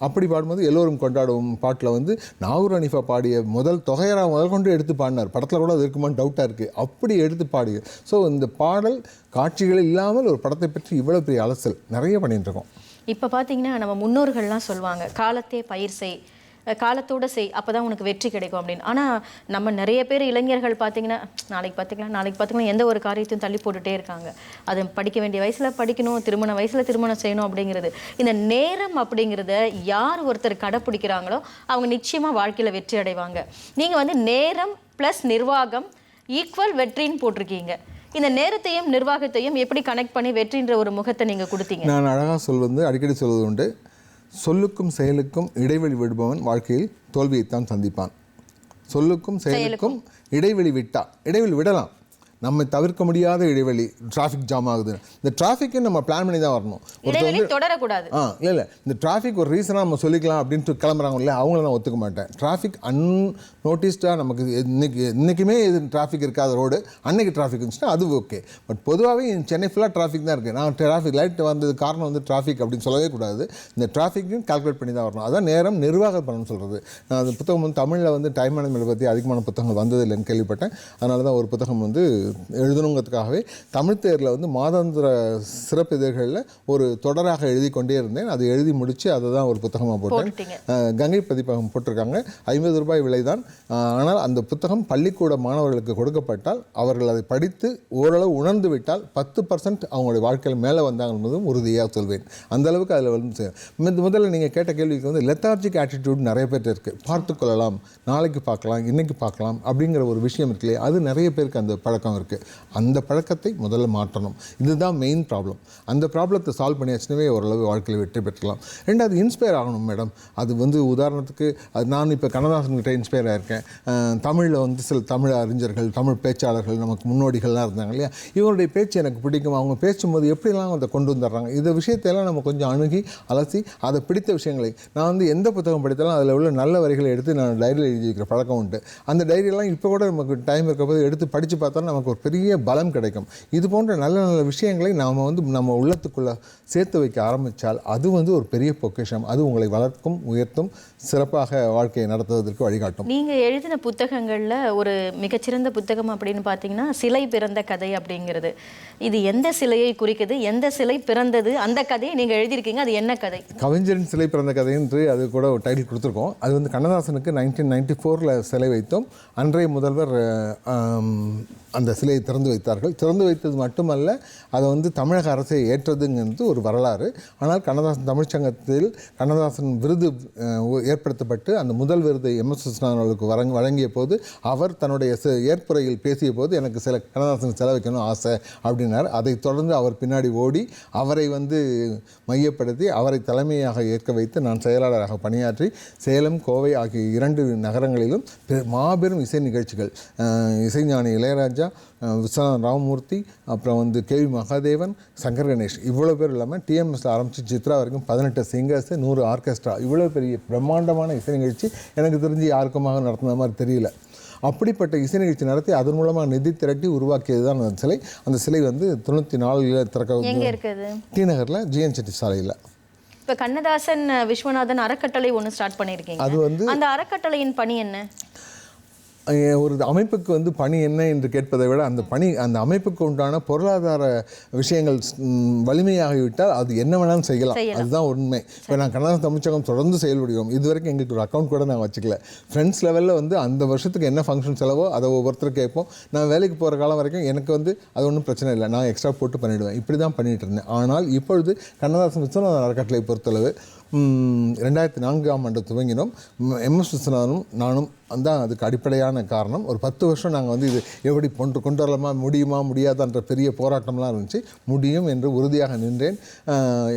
அப்படி பாடும்போது எல்லோரும் கொண்டாடும் பாட்டில் வந்து நாகூர் அனிஃபா பாடிய முதல் தொகையரா முதல் கொண்டு எடுத்து பாடினார். படத்தில் கூட அது இருக்குமான்னு டவுட்டாக இருக்குது அப்படி எடுத்து பாடிய ஸோ இந்த பாடல் காட்சிகள் இல்லாமல் ஒரு படத்தை பற்றி இவ்வளோ பெரிய அலசல் நிறைய பண்ணிட்டு இருக்கோம். இப்போ பார்த்தீங்கன்னா நம்ம முன்னோர்கள்லாம் சொல்லுவாங்க காலத்தே பயிர் செய் காலத்தோட செய் அப்போதான் உனக்கு வெற்றி கிடைக்கும் அப்படின்னு. ஆனா நம்ம நிறைய பேர் இளைஞர்கள் பார்த்தீங்கன்னா நாளைக்கு பார்த்துக்கலாம் நாளைக்கு பார்த்துக்கலாம் எந்த ஒரு காரியத்தையும் தள்ளி போட்டுட்டே இருக்காங்க. அது படிக்க வேண்டிய வயசில் படிக்கணும் திருமண வயசில் திருமணம் செய்யணும் அப்படிங்கிறது. இந்த நேரம் அப்படிங்கிறத யார் ஒருத்தர் கடைப்பிடிக்கிறாங்களோ அவங்க நிச்சயமா வாழ்க்கையில் வெற்றி அடைவாங்க. நீங்க வந்து நேரம் ப்ளஸ் நிர்வாகம் ஈக்குவல் வெற்றின்னு போட்டிருக்கீங்க. இந்த நேரத்தையும் நிர்வாகத்தையும் எப்படி கனெக்ட் பண்ணி வெற்றின்ற ஒரு முகத்தை நீங்க கொடுத்தீங்க? நான் அழகாக சொல்வது அடிக்கடி சொல்வது உண்டு. சொல்லுக்கும் செயலுக்கும் இடைவெளி விடுபவன் வாழ்க்கையில் தோல்வியைத்தான் சந்திப்பான். சொல்லுக்கும் செயலுக்கும் இடைவெளி விட்டா இடைவெளி விடலாம். நம்ம தவிர்க்க முடியாத இடைவெளி டிராஃபிக் ஜாம் ஆகுது. இந்த டிராஃபிக்கை நம்ம பிளான் பண்ணி தான் வரணும். இடைவெளி தொடரக்கூடாது. ஆ இல்லை இல்லை. இந்த டிராஃபிக் ஒரு ரீசனாக நம்ம சொல்லிக்கலாம் அப்படின்ட்டு கிளம்புறாங்க இல்லை அவங்கள நான் ஒத்துக்க மாட்டேன். டிராஃபிக் அன்நோட்டிஸ்டாக நமக்கு இன்னைக்கு இன்றைக்குமே இது டிராஃபிக் இருக்காத ரோடு அன்னைக்கு டிராஃபிக் இருந்துச்சுன்னா அது ஓகே பட் பொதுவாகவே சென்னை ஃபுல்லாக டிராஃபிக் தான் இருக்குது நான் டிராஃபிக் லைட் வந்தது காரணம் வந்து டிராஃபிக் அப்படின்னு சொல்லவே கூடாது. இந்த டிராஃபிக்கையும் கால்குலேட் பண்ணி தான் வரணும். அதான் நேரம் நிர்வாகம் பண்ணணும்னு சொல்கிறது நான் அந்த புத்தகம் வந்து தமிழில் வந்து டைம் மேனேஜ்மெண்ட் பற்றி அதிகமான புத்தகங்கள் வந்தது இல்லைன்னு கேள்விப்பட்டேன். அதனால தான் ஒரு புத்தகம் வந்து எழுதணுங்கிறதுக்காகவே தமிழ் தேரில் வந்து மாதாந்திர சிறப்பு இதழ்களில் ஒரு தொடராக எழுதி கொண்டே இருந்தேன். அது எழுதி முடித்து அதை தான் ஒரு புத்தகமாக போட்டேன். கங்கை பதிப்பகம் போட்டிருக்காங்க. ஐம்பது ரூபாய் விலைதான். அஹ், ஆனால் அந்த புத்தகம் பள்ளிக்கூட மாணவர்களுக்கு கொடுக்கப்பட்டால் அவர்கள் அதை படித்து ஓரளவு உணர்ந்து விட்டால் பத்து பர்சன்ட் அவங்களுடைய வாழ்க்கையில் மேலே வந்தாங்க என்பதும் உறுதியாக சொல்வேன். அந்த அளவுக்கு அதில் வந்து முதல்ல நீங்கள் கேட்ட கேள்விக்கு வந்து லெத்தார்ஜிக் ஆட்டிடியூட் நிறைய பேர்ட்ட இருக்குது பார்த்து கொள்ளலாம். நாளைக்கு பார்க்கலாம். இன்னைக்கு பார்க்கலாம். அப்படிங்கிற ஒரு விஷயம் இருக்கு அது நிறைய பேருக்கு அந்த பழக்கம் இருக்குது அந்த பழக்கத்தை முதல்ல மாற்றணும். இதுதான் மெயின் ப்ராப்ளம் அந்த ப்ராப்ளத்தை சால்வ் பண்ணியாச்சுனவே ஓரளவு வாழ்க்கையில் வெற்றி பெற்றலாம் ரெண்டாவது இன்ஸ்பயர் ஆகணும் மேடம் அது வந்து உதாரணத்துக்கு அது நான் இப்போ கண்ணதாசன் கிட்ட இன்ஸ்பயர் ஆயிருக்கேன். தமிழில் வந்து சில தமிழ் அறிஞர்கள் தமிழ் பேச்சாளர்கள் நமக்கு முன்னோடிகள்லாம் இருந்தாங்க இல்லையா? இவருடைய பேச்சு எனக்கு பிடிக்கும். அவங்க பேசும்போது எப்படிலாம் அதை கொண்டு வந்துடுறாங்க? இந்த விஷயத்தையெல்லாம் நம்ம கொஞ்சம் அணுகி அலசி அதை பிடித்த விஷயங்களை நான் வந்து எந்த புத்தகம் படித்தாலும் அதில் உள்ள நல்ல வரிகளை எடுத்து நான் டைரியில் எழுதி வைக்கிற பழக்கம் உண்டு. அந்த டைரியெல்லாம் இப்போ கூட நமக்கு டைம் இருக்கப்போது எடுத்து படித்து பார்த்தா நமக்கு ஒரு பெரிய பலம் கிடைக்கும். இது போன்ற நல்ல நல்ல விஷயங்களை நாம் வந்து நம்ம உள்ளத்துக்குள்ளே சேர்த்து வைக்க ஆரம்பித்தால் அது வந்து ஒரு பெரிய பொக்கிஷம். அது உங்களை வளர்க்கும் உயர்த்தும் சிறப்பாக வாழ்க்கையை நடத்துவதற்கு வழிகாட்டும். நீங்க எழுதின புத்தகங்கள்ல ஒரு மிகச்சிறந்த புத்தகம் அப்படின்னு பார்த்தீங்கன்னா சிலை பிறந்த கதை அப்படிங்கிறது. இது எந்த சிலையை குறிக்குது? எந்த சிலை பிறந்தது? அந்த கதையை நீங்க எழுதியிருக்கீங்க. அது என்ன கதை? கவிஞரின் சிலை பிறந்த கதை என்று அது கூட ஒரு டைட்டில் கொடுத்துருக்கோம். அது வந்து கண்ணதாசனுக்கு நைன்டீன் நைன்டி ஃபோரில் சிலை வைத்தோம். அன்றைய முதல்வர் அந்த சிலையை திறந்து வைத்தார்கள். திறந்து வைத்தது மட்டுமல்ல அதை வந்து தமிழக அரசை ஏற்றதுங்கிறது ஒரு வரலாறு. ஆனால் கண்ணதாசன் தமிழ்ச்சங்கத்தில் கண்ணதாசன் விருது ஏற்படுத்தப்பட்டு அந்த முதல் விருதை எம் எஸ் விஸ்வநாதன் வழங்க வழங்கிய போது அவர் தன்னுடைய செ- ஏற்புரையில் பேசிய போது எனக்கு சில கண்ணதாசன் செலவைக்கணும் ஆசை அப்படின்னார். அதைத் தொடர்ந்து அவர் பின்னாடி ஓடி அவரை வந்து மையப்படுத்தி அவரை தலைமையாக ஏற்க வைத்து நான் செயலாளராக பணியாற்றி சேலம் கோவை ஆகிய இரண்டு நகரங்களிலும் மாபெரும் இசை நிகழ்ச்சிகள் இசைஞானி இளையராஜா அஹ், விஸ்வநாதன் ராமமூர்த்தி அப்புறம் வந்து கே வி மகாதேவன் சங்கர் கணேஷ். இவ்வளோ பேர் இல்லாமல் டிஎம்எஸ்ல ஆரம்பித்து சித்ரா வரைக்கும் பதினெட்டு சிங்கர்ஸ் நூறு ஆர்கெஸ்ட்ரா இவ்வளோ பெரிய பிரம்மாண்டமான இசை நிகழ்ச்சி எனக்கு தெரிஞ்சு யாருக்குமாக நடத்தின மாதிரி தெரியல. அப்படிப்பட்ட இசை நிகழ்ச்சி நடத்தி அதன் மூலமாக நிதி திரட்டி உருவாக்கியது தான் அந்த சிலை. அந்த சிலை வந்து தொண்ணூற்றி நாலில் திறக்க டி நகரில் ஜிஎன் செட்டி சாலையில். இப்ப கண்ணதாசன் விஸ்வநாதன் அறக்கட்டளை ஒண்ணு ஸ்டார்ட் பண்ணியிருக்கீங்க அது வந்து அந்த அறக்கட்டளையின் பணி என்ன? ஒரு அமைப்புக்கு வந்து பணி என்ன என்று கேட்பதை விட அந்த பணி அந்த அமைப்புக்கு உண்டான பொருளாதார விஷயங்கள் வலிமையாகிவிட்டால் அது என்ன வேணாலும் செய்யலாம். அதுதான் உண்மை. இப்போ நான் கன்னடம் தமிழ்ச்சங்கம் தொடர்ந்து செயல்படுகிறோம். இது வரைக்கும் எங்களுக்கு ஒரு அக்கௌண்ட் கூட நான் வச்சுக்கல. ஃப்ரெண்ட்ஸ் லெவலில் வந்து அந்த வருஷத்துக்கு என்ன ஃபங்க்ஷன் செலவோ அதை ஒவ்வொருத்தர் கேட்போம். நான் வேலைக்கு போகிற காலம் வரைக்கும் எனக்கு வந்து அது ஒன்றும் பிரச்சனை இல்லை. நான் எக்ஸ்ட்ரா போட்டு பண்ணிவிடுவேன் இப்படி தான் பண்ணிட்டு இருந்தேன். ஆனால் இப்பொழுது கண்ணதாசன் விஸ்வநாதன் அறக்கட்டளை பொறுத்தளவு ரெண்டாயிரத்தி நான்காம் ஆண்டு துவங்கினோம். எம்எஸ் விஸ்வநாதனும் நானும் தான் அதுக்கு அடிப்படையான காரணம். ஒரு பத்து வருஷம் நாங்கள் வந்து இது எப்படி கொண்டு கொண்டு வரலாமா முடியுமா முடியாதான்ற பெரிய போராட்டம்லாம் இருந்துச்சு. முடியும் என்று உறுதியாக நின்றேன்.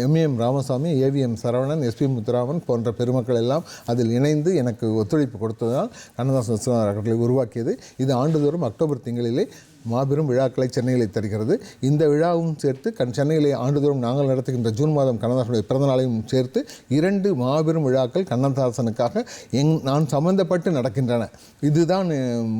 MAM Ramasamy AVM Saravanan SP Muthuraman போன்ற பெருமக்கள் எல்லாம் அதில் இணைந்து எனக்கு ஒத்துழைப்பு கொடுத்ததால் கண்ணதாசன் விஸ்வநாதன் அறக்கட்டளை உருவாக்கியது. இது ஆண்டுதோறும் அக்டோபர் திங்களிலே மாபெரும் விழாக்களை சென்னையில் தருகிறது. இந்த விழாவும் சேர்த்து கண் சென்னையிலே ஆண்டுதோறும் நாங்கள் நடத்துகின்ற ஜூன் மாதம் கண்ணதாசனுடைய பிறந்த நாளையும் சேர்த்து இரண்டு மாபெரும் விழாக்கள் கண்ணதாசனுக்காக எங் நான் சம்மந்தப்பட்டு நடக்கின்றன. இதுதான்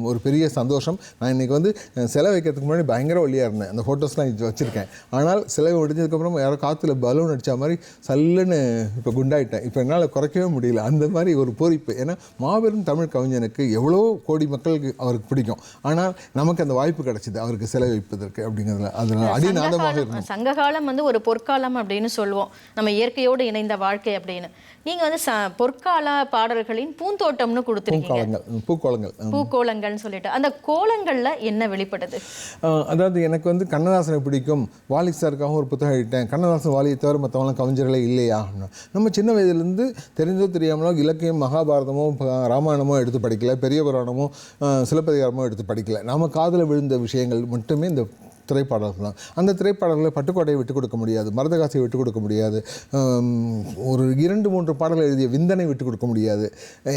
ஒரு பெரிய சந்தோஷம். நான் இன்றைக்கி வந்து சிலை வைக்கிறதுக்கு முன்னாடி பயங்கர ஒல்லியாக இருந்தேன். அந்த ஃபோட்டோஸ்லாம் வச்சுருக்கேன். ஆனால் சிலை முடிஞ்சதுக்கப்புறம் யாரோ காற்றுல பலூன் அடித்த மாதிரி சல்லுன்னு இப்போ குண்டாயிட்டேன். இப்போ என்னால் குறைக்கவே முடியல. அந்த மாதிரி ஒரு பொறிப்பு. ஏன்னா மாபெரும் தமிழ் கவிஞனுக்கு எவ்வளோ கோடி மக்களுக்கு அவருக்கு பிடிக்கும். ஆனால் நமக்கு அந்த வாய்ப்பு கிடைச்சிது. அவருக்கு சிலை வைப்பதற்கு அப்படிங்கிறதுல. அதில் அடிநாதமாக இருக்கும் சங்ககாலம் வந்து ஒரு பொற்காலம் அப்படின்னு சொல்லுவோம். நம்ம இயற்கையோடு இணைந்த வாழ்க்கை அப்படின்னு. நீங்க வந்து ச- பொற்கால பாடல்களின் பூந்தோட்டம்னு கொடுத்துருக்கீங்க. பூக்கோளங்கள் பூக்கோளங்கள் பூக்கோலங்கள்னு சொல்லிட்டு. அந்த கோலங்கள்ல என்ன வெளிப்படுது? அதாவது எனக்கு வந்து கண்ணதாசனை பிடிக்கும். வாலி சாருக்காகவும் ஒரு புத்தகம் எழுதிட்டேன். கண்ணதாசன் வாலியை தவிர மற்றவங்களாம் கவிஞர்களே இல்லையா? நம்ம சின்ன வயதிலேருந்து தெரிஞ்சோ தெரியாமலோ இலக்கியம் மகாபாரதமோ ராமாயணமோ எடுத்து படிக்கல. பெரிய புராணமோ சிலப்பதிகாரமோ எடுத்து படிக்கல. நாம காதில் விழுந்த விஷயங்கள் மட்டுமே இந்த திரைப்பாடல்கள் தான் அந்த திரைப்பாடல்களை பட்டுக்கோட்டையை விட்டு கொடுக்க முடியாது மரதகாசியை விட்டு கொடுக்க முடியாது ஒரு இரண்டு மூன்று பாடல்கள் எழுதிய விந்தனை விட்டு கொடுக்க முடியாது.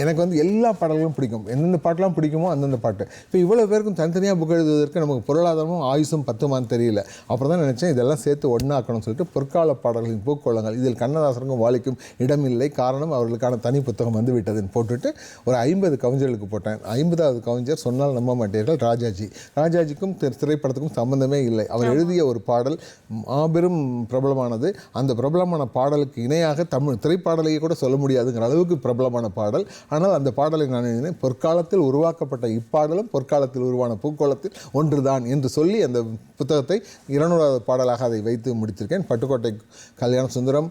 எனக்கு வந்து எல்லா பாடல்களும் பிடிக்கும். எந்தெந்த பாட்டெலாம் பிடிக்குமோ அந்தந்த பாட்டு. இப்போ இவ்வளோ பேருக்கும் தனித்தனியாக புக் எழுதுவதற்கு நமக்கு பொருளாதாரமும் ஆயுசும் பத்துமான்னு தெரியல. அப்புறம் தான் நினச்சேன் இதெல்லாம் சேர்த்து ஒன்றாக்கணும்னு சொல்லிட்டு பொற்கால பாடல்களின் பூக்கோளங்கள். இதில் கண்ணதாசனுக்கும் வாலிக்கும் இடமில்லை. காரணம் அவர்களுக்கான தனி புத்தகம் வந்து விட்டதுன்னு போட்டுட்டு ஒரு ஐம்பது கவிஞர்களுக்கு போட்டேன். ஐம்பதாவது கவிஞர் சொன்னால் நம்ப மாட்டீர்கள் ராஜாஜி. ராஜாஜிக்கும் திரைப்படத்துக்கும் திரைப்படத்துக்கும் சம்பந்தமே இல்லை. அவர் எழுதிய ஒரு பாடல் மாபெரும் பிரபலமானது. அந்த பிரபலமான பாடலுக்கு இணையாக தமிழ் திரைப்பாடலையே கூட சொல்ல முடியாதுங்கிற அளவுக்கு பிரபலமான பாடல். ஆனால் அந்த பாடலை நான் எழுதினேன் பொற்காலத்தில் உருவாக்கப்பட்ட இப்பாடலும் பொற்காலத்தில் உருவான பூக்கோளத்தில் ஒன்றுதான் என்று சொல்லி அந்த புத்தகத்தை இருநூறாவது பாடலாக அதை வைத்து முடித்திருக்கேன். பட்டுக்கோட்டை கல்யாண சுந்தரம்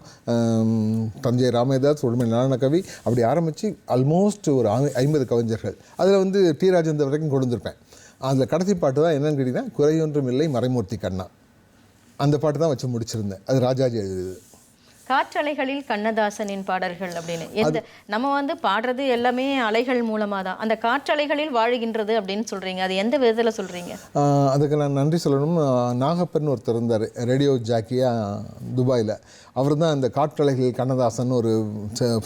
தஞ்சை ராமதாஸ் உடுமை நாராயணகவி அப்படி ஆரம்பித்து ஆல்மோஸ்ட் ஒரு ஐம்பது கவிஞர்கள். அதில் வந்து டி. ராஜேந்தர் வரைக்கும் கொண்டு வந்திருப்பேன். அதில் கடைசி பாட்டு தான் என்னன்னு கேட்டிங்கன்னா குறையொன்றும் இல்லை மறைமூர்த்தி கண்ணா. அந்த பாட்டு தான் வச்சு முடிச்சிருந்தேன். அது ராஜாஜி எழுதுது காற்றலைகளில் கண்ணதாசனின் பாடல்கள் அப்படின்னு. எந்த நம்ம வந்து பாடுறது எல்லாமே அலைகள் மூலமா தான். அந்த காற்றலைகளில் வாழுகின்றது அப்படின்னு சொல்றீங்க. அது எந்த விதத்துல சொல்றீங்க? ஆஹ் அதுக்கு நான் நன்றி சொல்லணும். நாகப்பன் ஒருத்தர் இருந்தார். ரேடியோ ஜாக்கியாக துபாயில். அவர் தான் அந்த காற்றலைகள் கண்ணதாசன் ஒரு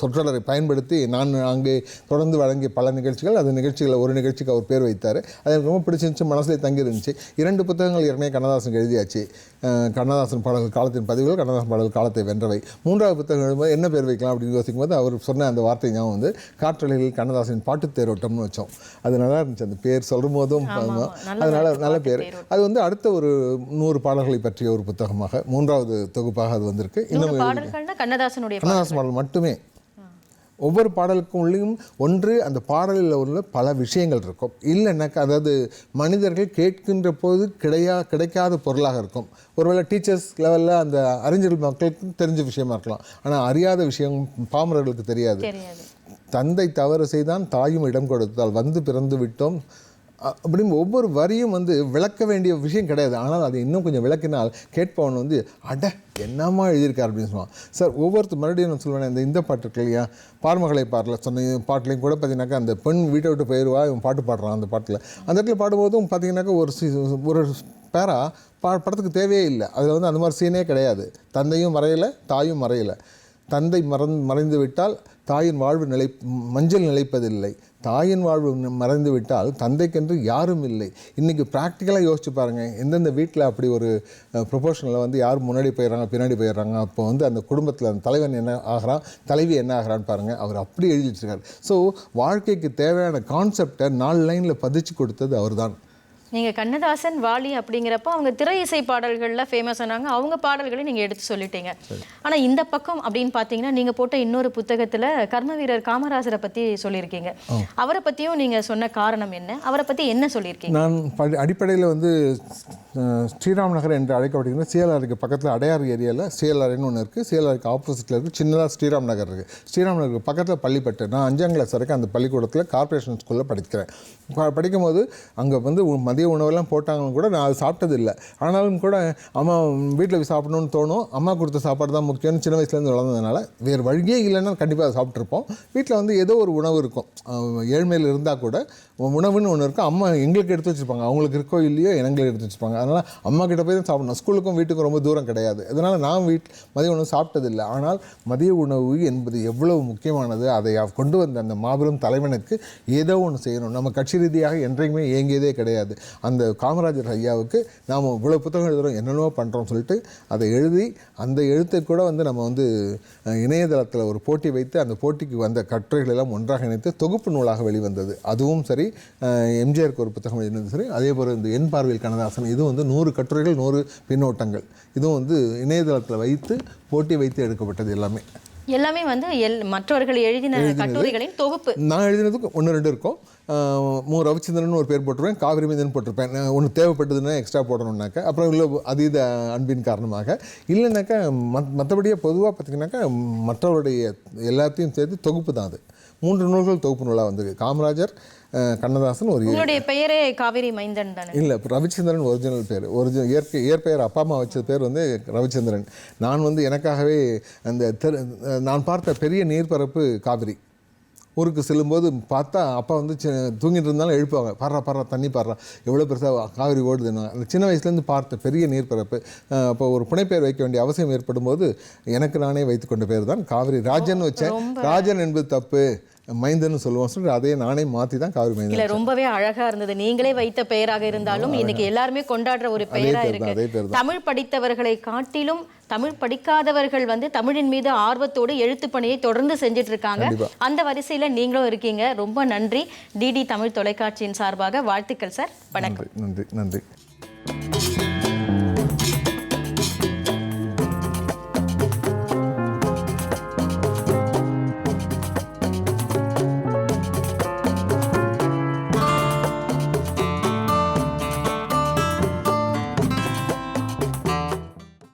சொற்றொடரை பயன்படுத்தி நான் அங்கே தொடர்ந்து வழங்கிய பல நிகழ்ச்சிகள் அந்த நிகழ்ச்சிகளில் ஒரு நிகழ்ச்சிக்கு அவர் பேர் வைத்தார். அது எனக்கு ரொம்ப பிடிச்சிருந்துச்சு மனசுல தங்கி இருந்துச்சு இரண்டு புத்தகங்கள் ஏற்கனவே கண்ணதாசன் எழுதியாச்சு. கண்ணதாசன் பாடல்கள் காலத்தின் பதிவுகள் கண்ணதாசன் பாடல்கள் காலத்தை வென்றவை. மூன்றாவது புத்தகம் எழுதும்போது என்ன பேர் வைக்கலாம் அப்படின்னு யோசிக்கும் போது அவர் சொன்ன அந்த வார்த்தை ஞாபகம் வந்து காற்றலைகளில் கண்ணதாசன் பாட்டுத் தேரோட்டம்னு வச்சோம். அது நல்லா இருந்துச்சு. அந்த பேர் சொல்லும் போதும் அதனால நல்ல பேர். அது வந்து அடுத்த ஒரு நூறு பாடல்களை பற்றிய ஒரு புத்தகமாக மூன்றாவது தொகுப்பாக அது வந்திருக்கு. பாடல்கள்னா கண்ணதாசனுடைய. கண்ணதாசன் பாடல் மட்டுமே. ஒவ்வொரு பாடலுக்கும் உள்ளேயும் ஒன்று அந்த பாடலில் உள்ள பல விஷயங்கள் இருக்கும். இல்லைன்னாக்கா அதாவது மனிதர்கள் கேட்கின்ற போது கிடையா கிடைக்காத பொருளாக இருக்கும். ஒருவேளை டீச்சர்ஸ் லெவலில் அந்த அறிஞர்கள் மக்களுக்கு தெரிஞ்ச விஷயமா இருக்கலாம். ஆனால் அறியாத விஷயம் பாமரர்களுக்கு தெரியாது. தந்தை தவறு செய்தான் தாயும் இடம் கொடுத்தால் வந்து பிறந்து விட்டோம். அப்படின்னு ஒவ்வொரு வரியும் வந்து விளக்க வேண்டிய விஷயம் கிடையாது. ஆனால் அது இன்னும் கொஞ்சம் விளக்கினால் கேட்பவன் வந்து அட என்னம்மா எழுதியிருக்கார் அப்படின்னு சொல்லுவான். சார் ஒவ்வொருத்தர் மறுபடியும் நான் சொல்லுவேன் இந்த இந்த பாட்டு இருக்கு இல்லையா? பார்மகளை பாடல சொன்ன பாட்டிலையும் கூட பார்த்தீங்கன்னாக்கா அந்த பெண் வீட்டை விட்டு போயிடுவா இவன் பாட்டு பாடுறான் அந்த பாட்டில். அந்த இடத்துல பாடும்போதும் பார்த்தீங்கன்னாக்கா ஒரு ஒரு பேரா பா படத்துக்கு தேவையே இல்லை. அதில் வந்து அந்த மாதிரி சீனே கிடையாது. தந்தையும் மறையலை தாயும் மறையலை. தந்தை மறந் மறைந்து விட்டால் தாயின் வாழ்வு நிலை மஞ்சள் நிலைப்பதில்லை. தாயின் வாழ்வு மறைந்துவிட்டால் மறைந்து தந்தைக்கென்று யாரும் இல்லை. இன்றைக்கி ப்ராக்டிக்கலாக யோசிச்சு பாருங்கள் எந்தெந்த வீட்டில் அப்படி ஒரு ப்ரொபோஷனில் வந்து யார் முன்னாடி போயிடுறாங்க பின்னாடி போயிடுறாங்க அப்போ வந்து அந்த குடும்பத்தில் அந்த தலைவன் என்ன ஆகிறான் தலைவி என்ன ஆகிறான்னு பாருங்கள் அவர் அப்படி எழுதி வச்சுருக்கார் ஸோ வாழ்க்கைக்கு தேவையான கான்செப்டை நாலு லைனில் பதிச்சு கொடுத்தது அவர் தான் நீங்க கண்ணதாசன் வாலி அப்படிங்கிறப்ப அவங்க திரை இசை பாடல்கள்ல ஃபேமஸ் ஆனாங்க அவங்க பாடல்களை நீங்க எடுத்து சொல்லிட்டீங்க. ஆனா இந்த பக்கம் அப்படின்னு பாத்தீங்கன்னா நீங்க போட்ட இன்னொரு புத்தகத்துல கர்ம வீரர் காமராஜரை பத்தி சொல்லியிருக்கீங்க. அவரை பத்தியும் நீங்க சொன்ன காரணம் என்ன? அவரை பத்தி என்ன சொல்லியிருக்கீங்க? நான் படி அடிப்படையில் வந்து ஸ்ரீராம் நகர் என்று அழைக்கப்படுகிற சிஎல்ஆருக்கு பக்கத்தில் அடையாறு ஏரியாவில் சிஎல்ஆர்னு ஒன்று இருக்குது சிஎல்ஆருக்கு ஆப்போசிட்டில் இருக்குது சின்னதாக ஸ்ரீராம் நகர் இருக்குது ஸ்ரீராம் நகருக்கு பக்கத்தில் பள்ளிப்பட்டு நான் அஞ்சாம் கிளாஸ் வரைக்கும் அந்த பள்ளிக்கூடத்தில் கார்ப்பரேஷன் ஸ்கூலில் படிக்கிறேன். படிக்கும்போது அங்கே வந்து மதிய உணவெல்லாம் போட்டாங்கன்னு கூட நான் அது சாப்பிட்டது இல்லை ஆனாலும் கூட அம்மா வீட்டில் போய் சாப்பிடணும்னு தோணும். அம்மா கொடுத்த சாப்பாடு தான் முக்கியம்னு சின்ன வயசுலேருந்து வளர்ந்ததுனால வேறு வழியே இல்லைன்னா கண்டிப்பாக அதை சாப்பிட்ருப்போம் வீட்டில் வந்து ஏதோ ஒரு உணவு இருக்கும். ஏழ்மையில் இருந்தால் கூட உணவுன்னு ஒன்று இருக்கும். அம்மா எங்களுக்கு எடுத்து வச்சுருப்பாங்க. அவங்களுக்கு இருக்கோ இல்லையோ எங்களுக்கு எடுத்து வச்சுருப்பாங்க. அதனால் அம்மா கிட்ட போய் தான் சாப்பிடணும். ஸ்கூலுக்கும் வீட்டுக்கும் ரொம்ப தூரம் கிடையாது. அதனால் நான் வீட் மதிய உணவு சாப்பிட்டதில்லை. ஆனால் மதிய உணவு என்பது எவ்வளவு முக்கியமானது அதை கொண்டு வந்த அந்த மாபெரும் தலைவனுக்கு ஏதோ ஒன்று செய்யணும். நம்ம கட்சி ரீதியாக என்றைக்குமே இயங்கியதே கிடையாது. அந்த காமராஜர் ஐயாவுக்கு நாம் இவ்வளோ புத்தகம் எழுதுகிறோம் என்னென்னவோ பண்ணுறோம் சொல்லிட்டு அதை எழுதி அந்த எழுத்தை கூட வந்து நம்ம வந்து இணையதளத்தில் ஒரு போட்டி வைத்து அந்த போட்டிக்கு வந்த கட்டுரைகள் எல்லாம் ஒன்றாக இணைத்து தொகுப்பு நூலாக வெளிவந்தது. அதுவும் சரி எம்ஜிஆருக்கு ஒரு புத்தகம் எழுதினது சரி அதே போல் இந்த என் பார்வையில் கண்ணதாசன் இதுவும் வந்து நூறு கட்டுரைகள் நூறு பின்னோட்டங்கள். இதுவும் வந்து இணையதளத்தில் வைத்து போட்டி வைத்து எடுக்கப்பட்டது எல்லாமே. எல்லாமே வந்து எல் மற்றவர்கள் எழுதின கட்டுரைகளின் தொகுப்பு. நான் எழுதினதுக்கு ஒன்று ரெண்டு இருக்கும். மு ரவிச்சந்திரன் ஒரு பேர் போட்டிருப்பேன் காவிரி மீதன் போட்டிருப்பேன். ஒன்று தேவைப்பட்டதுன்னா எக்ஸ்ட்ரா போடணுன்னாக்கா அப்புறம் இல்லை அதீத அன்பின் காரணமாக. இல்லைனாக்கா மத் மற்றபடியே பொதுவாக பார்த்தீங்கன்னாக்கா மற்றவருடைய எல்லாத்தையும் சேர்த்து தொகுப்பு தான் அது. மூன்று நூல்கள் தொகுப்பு நூலாக வந்தது காமராஜர் கண்ணதாசன் ஒரு உங்களுடைய பெயரே காவிரி மைந்தன் தானே? இல்லை ரவிச்சந்திரன் ஒரிஜினல் பேர். ஒரிஜினல் இயற்கை இயற்பெயர் அப்பா அம்மா வச்ச பேர் வந்து ரவிச்சந்திரன். நான் வந்து எனக்காகவே அந்த தெரு நான் பார்த்த பெரிய நீர்ப்பரப்பு காவிரி. ஊருக்கு செல்லும்போது பார்த்தா அப்பா வந்து சி- தூங்கிட்டு இருந்தாலும் எழுப்புவாங்க. பாடுறா பாடுறா தண்ணி பாடுறா எவ்வளோ பெருசாக காவிரி ஓடுதுன்னு அந்த சின்ன வயசுலேருந்து பார்த்த பெரிய நீர்ப்பரப்பு. அஹ் அப்போ ஒரு புனைப்பெயர் வைக்க வேண்டிய அவசியம் ஏற்படும் போது எனக்கு நானே வைத்துக்கொண்ட பேர் தான் காவிரி. ராஜன் வச்சேன் ராஜன் என்பது தப்பு. மைந்தன்னு சொல்லுவோம். சொல்லிட்டு அதையே நானே மாற்றி தான் காவிரி மைந்தன் இல்ல ரொம்பவே அழகா இருந்தது. நீங்களே வைத்த பெயராக இருந்தாலும் இன்னைக்கு எல்லாருமே கொண்டாடுற ஒரு பெயரா பேர் தான், அதே பேர் இருக்கு தமிழ் படித்தவர்களை காட்டிலும் தமிழ் படிக்காதவர்கள் வந்து தமிழின் மீது ஆர்வத்தோடு எழுத்து பணியை தொடர்ந்து செஞ்சுட்டு இருக்காங்க அந்த வரிசையில நீங்களும் இருக்கீங்க. ரொம்ப நன்றி. டிடி தமிழ் தொலைக்காட்சியின் சார்பாக வாழ்த்துக்கள் சார். வணக்கம். நன்றி நன்றி.